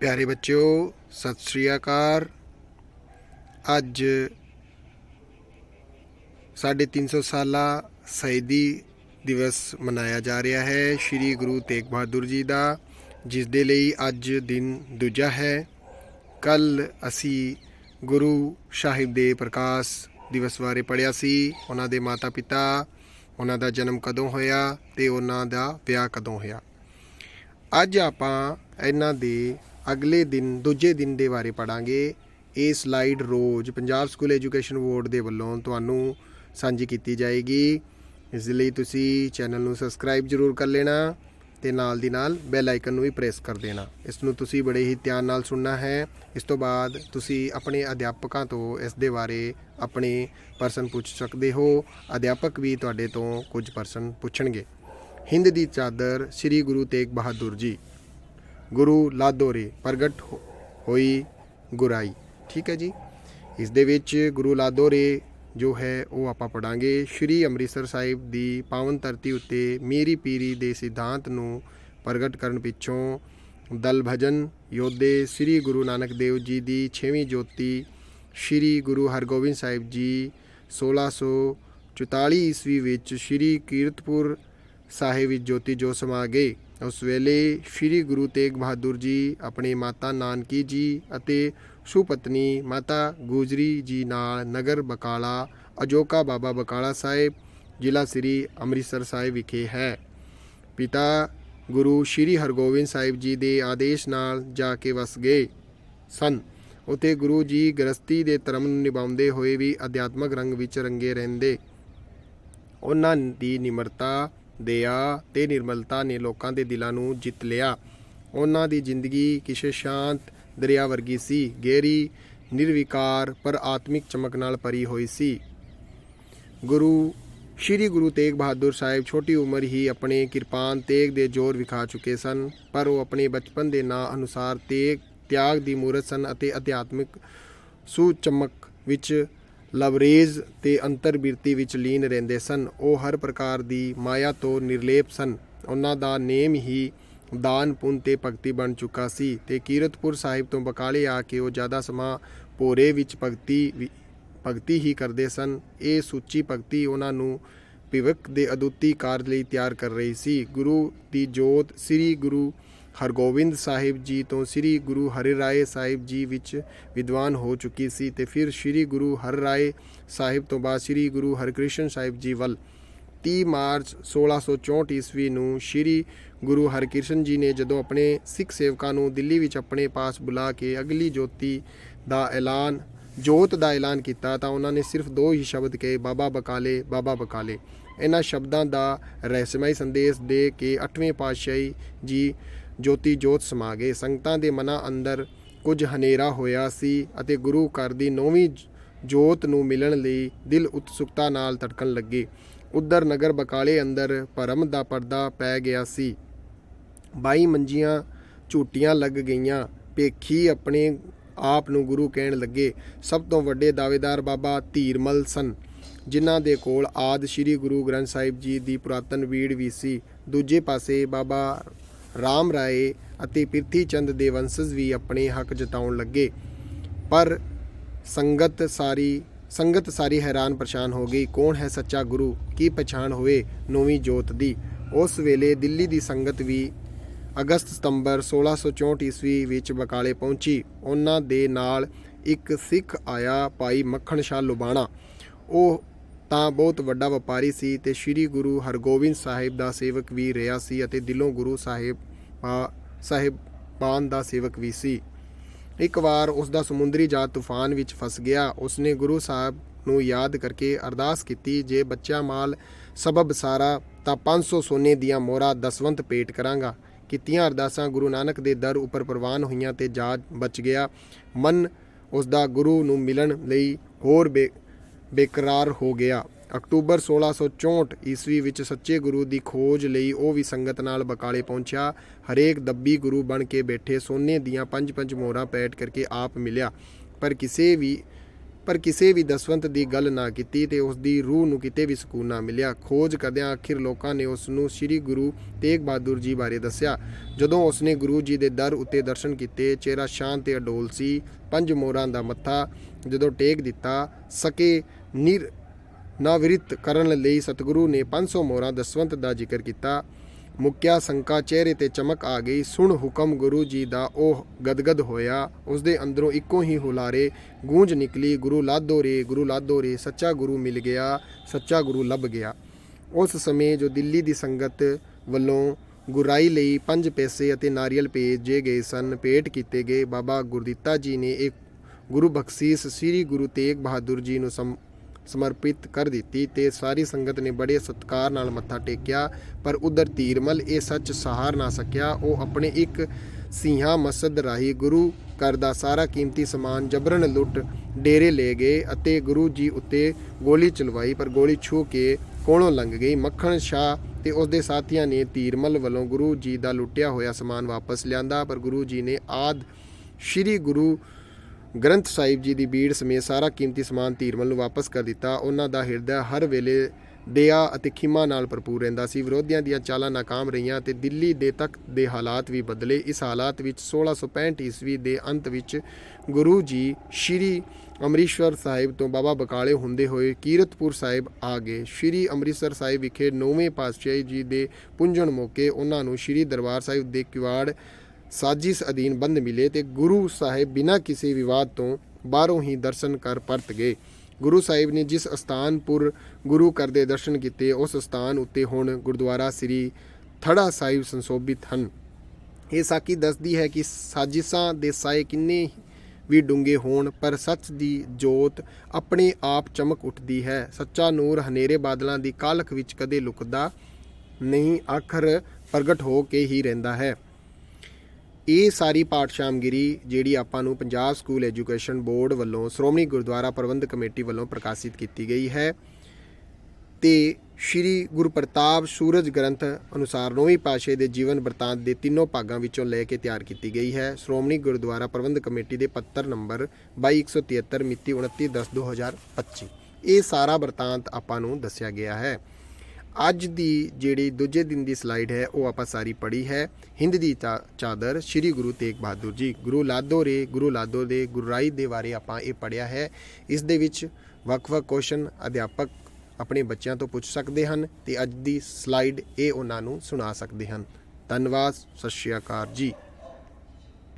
ਪਿਆਰੇ ਬੱਚਿਓ, ਸਤਿ ਸ੍ਰੀ ਅਕਾਲ। ਅੱਜ ਸਾਢੇ 350 ਸਾਲਾ ਸ਼ਹੀਦੀ ਦਿਵਸ ਮਨਾਇਆ ਜਾ ਰਿਹਾ ਹੈ। ਸ੍ਰੀ ਗੁਰੂ ਤੇਗ ਬਹਾਦਰ ਜੀ ਦਾ, ਜਿਸ ਦੇ ਲਈ ਅੱਜ ਦਿਨ ਦੂਜਾ ਹੈ। ਕੱਲ ਅਸੀਂ ਗੁਰੂ ਸਾਹਿਬ ਦੇ ਪ੍ਰਕਾਸ਼ ਦਿਵਸ ਬਾਰੇ ਪੜਿਆ ਸੀ। ਉਹਨਾਂ ਦੇ ਮਾਤਾ ਪਿਤਾ ਉਹਨਾਂ ਦਾ ਜਨਮ ਕਦੋਂ ਹੋਇਆ ਤੇ ਉਹਨਾਂ ਦਾ ਵਿਆਹ ਕਦੋਂ ਹੋਇਆ। ਅੱਜ ਆਪਾਂ ਇਹਨਾਂ ਦੇ ਅਗਲੇ ਦਿਨ, ਦੂਜੇ ਦਿਨ ਦੇ ਬਾਰੇ ਪੜਾਂਗੇ ਇਹ ਸਲਾਈਡ ਰੋਜ਼ ਪੰਜਾਬ ਸਕੂਲ ਐਜੂਕੇਸ਼ਨ ਬੋਰਡ ਦੇ ਵੱਲੋਂ ਤੁਹਾਨੂੰ ਸਾਂਝੀ ਕੀਤੀ ਜਾਏਗੀ। ਇਸ ਲਈ ਤੁਸੀਂ ਚੈਨਲ ਨੂੰ ਸਬਸਕ੍ਰਾਈਬ ਜ਼ਰੂਰ ਕਰ ਲੈਣਾ ਤੇ ਨਾਲ ਦੀ ਨਾਲ ਬੈਲ ਆਈਕਨ ਨੂੰ ਵੀ ਪ੍ਰੈਸ ਕਰ ਦੇਣਾ। ਇਸ ਨੂੰ ਤੁਸੀਂ ਬੜੇ ਹੀ ਧਿਆਨ ਨਾਲ ਸੁਣਨਾ ਹੈ। ਇਸ ਤੋਂ ਬਾਅਦ ਤੁਸੀਂ ਆਪਣੇ ਅਧਿਆਪਕਾਂ ਤੋਂ ਇਸ ਦੇ ਬਾਰੇ ਆਪਣੇ ਪ੍ਰਸ਼ਨ ਪੁੱਛ ਸਕਦੇ ਹੋ। ਅਧਿਆਪਕ ਵੀ ਤੁਹਾਡੇ ਤੋਂ ਕੁਝ ਪ੍ਰਸ਼ਨ ਪੁੱਛਣਗੇ। ਹਿੰਦ ਦੀ ਚਾਦਰ ਸ੍ਰੀ ਗੁਰੂ ਤੇਗ ਬਹਾਦਰ ਜੀ। ਗੁਰੂ ਲਾਦੋਰੇ ਪ੍ਰਗਟ ਹੋ- ਹੋਈ ਗੁਰਾਈ। ਠੀਕ ਹੈ ਜੀ। ਇਸ ਦੇ ਵਿੱਚ ਗੁਰੂ ਲਾਦੋਰੇ ਜੋ ਹੈ, ਉਹ ਆਪਾਂ ਪੜਾਂਗੇ। ਸ਼੍ਰੀ ਅੰਮ੍ਰਿਤਸਰ ਸਾਹਿਬ ਦੀ ਪਾਵਨ ਧਰਤੀ ਉੱਤੇ ਮੀਰੀ ਪੀਰੀ ਦੇ ਸਿਧਾਂਤ ਨੂੰ ਪ੍ਰਗਟ ਕਰਨ ਪਿੱਛੋਂ ਦਲ ਭਜਨ ਯੋਧੇ ਸ੍ਰੀ ਗੁਰੂ ਨਾਨਕ ਦੇਵ ਜੀ ਦੀ 6ਵੀਂ ਜੋਤੀ ਸ਼੍ਰੀ ਗੁਰੂ ਹਰਗੋਬਿੰਦ ਸਾਹਿਬ ਜੀ 1644 ਈਸਵੀ ਵਿੱਚ ਸ਼੍ਰੀ ਕੀਰਤਪੁਰ ਸਾਹਿਬ ਵਿੱਚ ਜੋਤੀ ਜੋ ਸਮਾ ਗਏ। ਉਸ ਵੇਲੇ ਸ੍ਰੀ ਗੁਰੂ ਤੇਗ ਬਹਾਦਰ ਜੀ ਆਪਣੀ ਮਾਤਾ ਨਾਨਕੀ ਜੀ ਅਤੇ ਸੁਪਤਨੀ ਮਾਤਾ ਗੁਜਰੀ ਜੀ ਨਾਲ ਨਗਰ ਬਕਾਲਾ, ਅਜੋਕਾ ਬਾਬਾ ਬਕਾਲਾ ਸਾਹਿਬ, ਜ਼ਿਲ੍ਹਾ ਸ੍ਰੀ ਅੰਮ੍ਰਿਤਸਰ ਸਾਹਿਬ ਵਿਖੇ ਹੈ। ਪਿਤਾ ਗੁਰੂ ਸ੍ਰੀ ਹਰਗੋਬਿੰਦ ਸਾਹਿਬ ਜੀ ਦੇ ਆਦੇਸ਼ ਨਾਲ ਜਾ ਕੇ ਵਸ ਗਏ ਸਨ। ਉਤੇ ਗੁਰੂ ਜੀ ਗ੍ਰਸਤੀ ਦੇ ਧਰਮ ਨੂੰ ਨਿਭਾਉਂਦੇ ਹੋਏ ਵੀ ਅਧਿਆਤਮਕ ਰੰਗ ਵਿੱਚ ਰੰਗੇ ਰਹਿੰਦੇ। ਉਹਨਾਂ ਦੀ ਨਿਮਰਤਾ ਦਇਆ ਤੇ ਨਿਰਮਲਤਾ ਨੇ ਲੋਕਾਂ ਦੇ ਦਿਲਾਂ ਨੂੰ ਜਿੱਤ ਲਿਆ। ਉਹਨਾਂ ਦੀ ਜ਼ਿੰਦਗੀ ਕਿਸੇ ਸ਼ਾਂਤ ਦਰਿਆ ਵਰਗੀ ਸੀ। ਗਹਿਰੀ ਨਿਰਵਿਕਾਰ ਪਰ ਆਤਮਿਕ ਚਮਕ ਨਾਲ ਭਰੀ ਹੋਈ ਸੀ। ਗੁਰੂ, ਸ਼੍ਰੀ ਗੁਰੂ ਤੇਗ ਬਹਾਦਰ ਸਾਹਿਬ ਛੋਟੀ ਉਮਰ ਹੀ ਆਪਣੇ ਕਿਰਪਾਨ ਤੇਗ ਦੇ ਜ਼ੋਰ ਵਿਖਾ ਚੁੱਕੇ ਸਨ, ਪਰ ਉਹ ਆਪਣੇ ਬਚਪਨ ਦੇ ਨਾਂ ਅਨੁਸਾਰ ਤੇਗ, ਤਿਆਗ ਦੀ ਮੂਰਤ ਸਨ ਅਤੇ ਅਧਿਆਤਮਿਕ ਸੁਚਮਕ ਵਿੱਚ ਲਵਰੇਜ ਤੇ ਅੰਤਰਬਿਰਤੀ ਵਿੱਚ ਲੀਨ ਰਹਿੰਦੇ ਸਨ। ਉਹ ਹਰ ਪ੍ਰਕਾਰ ਦੀ ਮਾਇਆ ਤੋਂ ਨਿਰਲੇਪ ਸਨ। ਉਹਨਾਂ ਦਾ ਨੇਮ ਹੀ ਦਾਨ ਪੁੰਨ ਤੇ ਭਗਤੀ ਬਣ ਚੁੱਕਾ ਸੀ ਤੇ ਕੀਰਤਪੁਰ ਸਾਹਿਬ ਤੋਂ ਬਕਾਲੇ ਆ ਕੇ ਉਹ ਜ਼ਿਆਦਾ ਸਮਾਂ ਭੋਰੇ ਵਿੱਚ ਭਗਤੀ ਵੀ- ਭਗਤੀ ਹੀ ਕਰਦੇ ਸਨ। ਇਹ ਸੁੱਚੀ ਭਗਤੀ ਉਹਨਾਂ ਨੂੰ ਭਿਵਕ ਦੇ ਅਦੁੱਤੀ ਕਾਰਜ ਲਈ ਤਿਆਰ ਕਰ ਰਹੀ ਸੀ। ਗੁਰੂ ਦੀ ਜੋਤ ਸ੍ਰੀ ਗੁਰੂ ਹਰਗੋਬਿੰਦ ਸਾਹਿਬ ਜੀ ਤੋਂ ਸ੍ਰੀ ਗੁਰੂ ਹਰਿਰਾਏ ਸਾਹਿਬ ਜੀ ਵਿੱਚ ਵਿਦਵਾਨ ਹੋ ਚੁੱਕੀ ਸੀ ਤੇ ਫਿਰ ਸ੍ਰੀ ਗੁਰੂ ਹਰਿਰਾਏ ਸਾਹਿਬ ਤੋਂ ਬਾਅਦ ਸ੍ਰੀ ਗੁਰੂ ਹਰਕ੍ਰਿਸ਼ਨ ਸਾਹਿਬ ਜੀ ਵੱਲ 30 ਮਾਰਚ 1664 ਈਸਵੀ ਨੂੰ ਸ੍ਰੀ ਗੁਰੂ ਹਰਕ੍ਰਿਸ਼ਨ ਜੀ ਨੇ ਜਦੋਂ ਆਪਣੇ ਸਿੱਖ ਸੇਵਕਾਂ ਨੂੰ ਦਿੱਲੀ ਵਿੱਚ ਆਪਣੇ ਪਾਸ ਬੁਲਾ ਕੇ ਅਗਲੀ ਜੋਤੀ ਦਾ ਐਲਾਨ, ਜੋਤ ਦਾ ਐਲਾਨ ਕੀਤਾ ਤਾਂ ਉਹਨਾਂ ਨੇ ਸਿਰਫ ਦੋ ਹੀ ਸ਼ਬਦ ਕਹੇ, ਬਾਬਾ ਬਕਾਲੇ ਬਾਬਾ ਬਕਾਲੇ। ਇਹਨਾਂ ਸ਼ਬਦਾਂ ਦਾ ਰਹੱਸਮਈ ਸੰਦੇਸ਼ ਦੇ ਕੇ 8ਵੇਂ ਪਾਤਸ਼ਾਹੀ ਜੀ ਜੋਤੀ ਜੋਤ ਸਮਾ ਗਏ ਸੰਗਤਾਂ ਦੇ ਮਨਾਂ ਅੰਦਰ ਕੁਝ ਹਨੇਰਾ ਹੋਇਆ ਸੀ ਅਤੇ ਗੁਰੂ ਘਰ ਦੀ ਨੌਵੀਂ ਜੋਤ ਨੂੰ ਮਿਲਣ ਲਈ ਦਿਲ ਉਤਸੁਕਤਾ ਨਾਲ ਧੜਕਣ ਲੱਗੇ। ਉਧਰ ਨਗਰ ਬਕਾਲੇ ਅੰਦਰ ਭਰਮ ਦਾ ਪਰਦਾ ਪੈ ਗਿਆ ਸੀ। ਬਾਈ ਮੰਜੀਆਂ ਝੂਟੀਆਂ ਲੱਗ ਗਈਆਂ। ਪੇਖੀ ਆਪਣੇ ਆਪ ਨੂੰ ਗੁਰੂ ਕਹਿਣ ਲੱਗੇ, ਸਭ ਤੋਂ ਵੱਡੇ ਦਾਅਵੇਦਾਰ ਬਾਬਾ ਧੀਰਮਲ ਸਨ, ਜਿਨ੍ਹਾਂ ਦੇ ਕੋਲ ਆਦ ਸ੍ਰੀ ਗੁਰੂ ਗ੍ਰੰਥ ਸਾਹਿਬ ਜੀ ਦੀ ਪੁਰਾਤਨ ਵੀੜ ਵੀ ਸੀ। ਦੂਜੇ ਪਾਸੇ ਬਾਬਾ ਰਾਮ ਰਾਏ ਅਤੇ ਪ੍ਰਿਥੀ ਚੰਦ ਦੇ ਵੰਸ਼ਜ ਵੀ ਆਪਣੇ ਹੱਕ ਜਤਾਉਣ ਲੱਗੇ। ਪਰ ਸੰਗਤ ਸਾਰੀ ਸੰਗਤ ਸਾਰੀ ਹੈਰਾਨ ਪਰੇਸ਼ਾਨ ਹੋ ਗਈ। ਕੌਣ ਹੈ ਸੱਚਾ ਗੁਰੂ? ਕੀ ਪਛਾਣ ਹੋਵੇ ਨੌਵੀਂ ਜੋਤ ਦੀ? ਉਸ ਵੇਲੇ ਦਿੱਲੀ ਦੀ ਸੰਗਤ ਵੀ ਅਗਸਤ ਸਤੰਬਰ 1664 ਈਸਵੀ ਵਿੱਚ ਬਕਾਲੇ ਪਹੁੰਚੀ। ਉਹਨਾਂ ਦੇ ਨਾਲ ਇੱਕ ਸਿੱਖ ਆਇਆ, ਭਾਈ ਮੱਖਣ ਸ਼ਾਹ ਲੁਬਾਣਾ। ਉਹ ਤਾਂ ਬਹੁਤ ਵੱਡਾ ਵਪਾਰੀ ਸੀ ਤੇ ਸ੍ਰੀ ਗੁਰੂ ਹਰਗੋਬਿੰਦ ਸਾਹਿਬ ਦਾ ਸੇਵਕ ਵੀ ਰਿਹਾ ਸੀ ਅਤੇ ਦਿਲੋਂ ਗੁਰੂ ਸਾਹਿਬ ਸਾਹਿਬਾਨ ਦਾ ਸੇਵਕ ਵੀ ਸੀ। ਇੱਕ ਵਾਰ ਉਸ ਦਾ ਸਮੁੰਦਰੀ ਜਹਾਜ਼ ਤੂਫਾਨ ਵਿੱਚ ਫਸ ਗਿਆ। ਉਸਨੇ ਗੁਰੂ ਸਾਹਿਬ ਨੂੰ ਯਾਦ ਕਰਕੇ ਅਰਦਾਸ ਕੀਤੀ, ਜੇ ਬੱਚਾ ਮਾਲ ਸਬਬ ਸਾਰਾ, ਤਾਂ 500 ਸੋਨੇ ਦੀਆਂ ਮੋਹਰਾਂ ਦਸਵੰਤ ਪੇਟ ਕਰਾਂਗਾ। ਕੀਤੀਆਂ ਅਰਦਾਸਾਂ ਗੁਰੂ ਨਾਨਕ ਦੇ ਦਰ ਉੱਪਰ ਪ੍ਰਵਾਨ ਹੋਈਆਂ ਤੇ ਜਹਾਜ਼ ਬਚ ਗਿਆ। ਮਨ ਉਸ ਦਾ ਗੁਰੂ ਨੂੰ ਮਿਲਣ ਲਈ ਹੋਰ ਬੇ, ਬੇਕਰਾਰ ਹੋ ਗਿਆ। ਅਕਤੂਬਰ 1664 ਈਸਵੀ ਵਿੱਚ ਸੱਚੇ ਗੁਰੂ ਦੀ ਖੋਜ ਲਈ ਉਹ ਵੀ ਸੰਗਤ ਨਾਲ ਬਕਾਲੇ ਪਹੁੰਚਿਆ। ਹਰੇਕ ਦੱਬੀ ਗੁਰੂ ਬਣ ਕੇ ਬੈਠੇ, ਸੋਨੇ ਦੀਆਂ ਪੰਜ ਪੰਜ ਮੋਹਰਾਂ ਪੈਟ ਕਰਕੇ ਆਪ ਮਿਲਿਆ। ਪਰ ਕਿਸੇ ਵੀ, ਪਰ ਕਿਸੇ ਵੀ ਦਸਵੰਤ ਦੀ ਗੱਲ ਨਾ ਕੀਤੀ ਤੇ ਉਸ ਦੀ ਰੂਹ ਨੂੰ ਕਿਤੇ ਵੀ ਸਕੂਨ ਨਾ ਮਿਲਿਆ। ਖੋਜ ਕਰਦਿਆਂ ਆਖਿਰ ਲੋਕਾਂ ਨੇ ਉਸ ਨੂੰ ਸ੍ਰੀ ਗੁਰੂ ਤੇਗ ਬਹਾਦਰ ਜੀ ਬਾਰੇ ਦੱਸਿਆ। ਜਦੋਂ ਉਸ ਨੇ ਗੁਰੂ ਜੀ ਦੇ ਦਰ ਉੱਤੇ ਦਰਸ਼ਨ ਕੀਤੇ, ਚਿਹਰਾ ਸ਼ਾਂਤ ਤੇ ਅਡੋਲ ਸੀ। ਪੰਜ ਮੋਹਰਾਂ ਦਾ ਮੱਥਾ ਜਦੋਂ ਟੇਕ ਦਿੱਤਾ, ਸਕੇ ਨਿਰ ਨਾਵਰਿਤ ਕਰਨ ਲਈ ਸਤਿਗੁਰੂ ਨੇ 500 ਮੋਹਰਾਂ ਦਸਵੰਤ ਦਾ ਜ਼ਿਕਰ ਕੀਤਾ। ਮੁੱਕਿਆ ਸੰਕਾ ਚਿਹਰੇ ਤੇ ਚਮਕ ਆ ਗਈ। ਸੁਣ ਹੁਕਮ ਗੁਰੂ ਜੀ ਦਾ ਉਹ ਗਦਗਦ ਹੋਇਆ। ਉਸ ਦੇ ਅੰਦਰੋਂ ਇੱਕੋ ਹੀ ਹੁਲਾਰੇ ਗੂੰਜ ਨਿਕਲੀ। ਗੁਰੂ ਲਾਦੋ ਰੇ, ਗੁਰੂ ਲਾਦੋ ਰੇ, ਸੱਚਾ ਗੁਰੂ ਮਿਲ ਗਿਆ, ਸੱਚਾ ਗੁਰੂ ਲੱਭ ਗਿਆ। ਉਸ ਸਮੇਂ ਜੋ ਦਿੱਲੀ ਦੀ ਸੰਗਤ ਵੱਲੋਂ ਗੁਰਾਈ ਲਈ ਪੰਜ ਪੈਸੇ ਅਤੇ ਨਾਰੀਅਲ ਭੇਜੇ ਗਏ ਸਨ ਪੇਟ ਕੀਤੇ ਗਏ। ਬਾਬਾ ਗੁਰਦਿੱਤਾ ਜੀ ਨੇ ਇੱਕ ਗੁਰੂ ਬਖਸ਼ੀਸ਼ ਸ੍ਰੀ ਗੁਰੂ ਤੇਗ ਬਹਾਦਰ ਜੀ ਨੂੰ ਸਮ ਸਮਰਪਿਤ ਕਰ ਦਿੱਤੀ ਤੇ ਸਾਰੀ ਸੰਗਤ ਨੇ ਬੜੇ ਸਤਿਕਾਰ ਨਾਲ ਮੱਥਾ ਟੇਕਿਆ, ਪਰ ਉਧਰ ਤੀਰਮਲ ਇਹ ਸੱਚ ਸਹਾਰ ਨਾ ਸਕਿਆ। ਉਹ ਆਪਣੇ ਇੱਕ ਸਿੰਘਾਂ ਮਸਜਿਦ ਰਾਹੀਂ ਗੁਰੂ ਘਰ ਦਾ ਸਾਰਾ ਕੀਮਤੀ ਸਮਾਨ ਜਬਰਨ ਲੁੱਟ ਡੇਰੇ ਲੈ ਗਏ ਅਤੇ ਗੁਰੂ ਜੀ ਉੱਤੇ ਗੋਲੀ ਚਲਵਾਈ, ਪਰ ਗੋਲੀ ਛੂ ਕੇ ਕੋਲੋਂ ਲੰਘ ਗਈ। ਮੱਖਣ ਸ਼ਾਹ ਤੇ ਉਸ ਦੇ ਸਾਥੀਆਂ ਨੇ ਤੀਰਮਲ ਵੱਲੋਂ ਗੁਰੂ ਜੀ ਦਾ ਲੁੱਟਿਆ ਹੋਇਆ ਸਮਾਨ ਵਾਪਸ ਲਿਆਂਦਾ, ਪਰ ਗੁਰੂ ਜੀ ਨੇ ਆਦ ਸ਼੍ਰੀ ਗੁਰੂ ਗ੍ਰੰਥ ਸਾਹਿਬ ਜੀ ਦੀ ਬੀੜ ਸਮੇਤ ਸਾਰਾ ਕੀਮਤੀ ਸਮਾਨ ਧੀਰਮਲ ਨੂੰ ਵਾਪਸ ਕਰ ਦਿੱਤਾ। ਉਹਨਾਂ ਦਾ ਹਿਰਦਾ ਹਰ ਵੇਲੇ ਦਇਆ ਅਤੇ ਖਿਮਾ ਨਾਲ ਭਰਪੂਰ ਰਹਿੰਦਾ ਸੀ। ਵਿਰੋਧੀਆਂ ਦੀਆਂ ਚਾਲਾਂ ਨਾਕਾਮ ਰਹੀਆਂ ਤੇ ਦਿੱਲੀ ਦੇ ਤੱਕ ਦੇ ਹਾਲਾਤ ਵੀ ਬਦਲੇ। ਇਸ ਹਾਲਾਤ ਵਿੱਚ 1665 ਈਸਵੀ ਦੇ ਅੰਤ ਵਿੱਚ ਗੁਰੂ ਜੀ ਸ਼੍ਰੀ ਅੰਮ੍ਰਿਤਸਰ ਸਾਹਿਬ ਤੋਂ ਬਾਬਾ ਬਕਾਲੇ ਹੁੰਦੇ ਹੋਏ ਕੀਰਤਪੁਰ ਸਾਹਿਬ ਆ ਗਏ। ਸ਼੍ਰੀ ਅੰਮ੍ਰਿਤਸਰ ਸਾਹਿਬ ਵਿਖੇ ਨੌਵੇਂ ਪਾਤਸ਼ਾਹੀ ਜੀ ਦੇ ਪੁੰਜਣ ਮੌਕੇ ਉਹਨਾਂ ਨੂੰ ਸ਼੍ਰੀ ਦਰਬਾਰ ਸਾਹਿਬ ਦੇ ਕਿਵਾੜ ਸਾਜ਼ਿਸ਼ ਅਧੀਨ ਬੰਦ ਮਿਲੇ ਤੇ ਗੁਰੂ ਸਾਹਿਬ ਬਿਨਾਂ ਕਿਸੇ ਵਿਵਾਦ ਤੋਂ ਬਾਹਰੋਂ ਹੀ ਦਰਸ਼ਨ ਕਰ ਪਰਤ ਗਏ। ਗੁਰੂ ਸਾਹਿਬ ਨੇ ਜਿਸ ਅਸਥਾਨਪੁਰ ਗੁਰੂ ਘਰ ਦੇ ਦਰਸ਼ਨ ਕੀਤੇ, ਉਸ ਸਥਾਨ ਉੱਤੇ ਹੁਣ ਗੁਰਦੁਆਰਾ ਸ੍ਰੀ ਥੜਾ ਸਾਹਿਬ ਸੰਸੋਭਿਤ ਹਨ। ਇਹ ਸਾਕੀ ਦੱਸਦੀ ਹੈ ਕਿ ਸਾਜ਼ਿਸ਼ਾਂ ਦੇ ਸਾਏ ਕਿੰਨੇ ਵੀ ਡੂੰਘੇ ਹੋਣ, ਪਰ ਸੱਚ ਦੀ ਜੋਤ ਆਪਣੇ ਆਪ ਚਮਕ ਉੱਠਦੀ ਹੈ। ਸੱਚਾ ਨੂਰ ਹਨੇਰੇ ਬਾਦਲਾਂ ਦੀ ਕਾਲਖ ਵਿੱਚ ਕਦੇ ਲੁਕਦਾ ਨਹੀਂ, ਆਖਰ ਪ੍ਰਗਟ ਹੋ ਕੇ ਹੀ ਰਹਿੰਦਾ ਹੈ। ਇਹ ਸਾਰੀ ਪਾਠਸ਼ਾਮਗਿਰੀ ਜਿਹੜੀ ਆਪਾਂ ਨੂੰ ਪੰਜਾਬ ਸਕੂਲ ਐਜੂਕੇਸ਼ਨ ਬੋਰਡ ਵੱਲੋਂ, ਸ਼੍ਰੋਮਣੀ ਗੁਰਦੁਆਰਾ ਪ੍ਰਬੰਧਕ ਕਮੇਟੀ ਵੱਲੋਂ ਪ੍ਰਕਾਸ਼ਿਤ ਕੀਤੀ ਗਈ ਹੈ। ਤੇ ਸ਼੍ਰੀ ਗੁਰੂ ਪ੍ਰਤਾਪ ਸੂਰਜ ਗ੍ਰੰਥ ਅਨੁਸਾਰ ਨੌਵੀਂ ਪਾਤਸ਼ਾਹੀ ਦੇ ਜੀਵਨ ਬਰਤਾਂਤ ਦੇ ਤਿੰਨੋਂ ਭਾਗਾਂ ਵਿੱਚੋਂ ਲੈ ਕੇ ਤਿਆਰ ਕੀਤੀ ਗਈ ਹੈ। ਸ਼੍ਰੋਮਣੀ ਗੁਰਦੁਆਰਾ ਪ੍ਰਬੰਧਕ ਕਮੇਟੀ ਦੇ ਪੱਤਰ ਨੰਬਰ 2273 ਮਿਤੀ 29/10/2025 ਇਹ ਸਾਰਾ ਬਰਤਾਂਤ ਆਪਾਂ ਨੂੰ ਦੱਸਿਆ ਗਿਆ ਹੈ। ਅੱਜ ਦੀ ਜਿਹੜੀ ਦੂਜੇ ਦਿਨ ਦੀ ਸਲਾਈਡ ਹੈ, ਉਹ ਆਪਾਂ ਸਾਰੀ ਪੜ੍ਹੀ ਹੈ। ਹਿੰਦ ਦੀ ਚਾ- ਚਾਦਰ ਸ੍ਰੀ ਗੁਰੂ ਤੇਗ ਬਹਾਦਰ ਜੀ, ਗੁਰੂ ਲਾਦੋ ਰੇ, ਗੁਰੂ ਲਾਦੋ ਦੇ ਗੁਰਰਾਈ ਦੇ ਬਾਰੇ ਆਪਾਂ ਇਹ ਪੜ੍ਹਿਆ ਹੈ। ਇਸ ਦੇ ਵਿੱਚ ਵੱਖ-ਵੱਖ ਕੁਐਸਚਨ ਅਧਿਆਪਕ ਆਪਣੇ ਬੱਚਿਆਂ ਤੋਂ ਪੁੱਛ ਸਕਦੇ ਹਨ ਤੇ ਅੱਜ ਦੀ ਸਲਾਈਡ ਇਹ ਉਹਨਾਂ ਨੂੰ ਸੁਣਾ ਸਕਦੇ ਹਨ। ਧੰਨਵਾਦ, ਸਤਿ ਸ਼੍ਰੀ ਅਕਾਲ ਜੀ।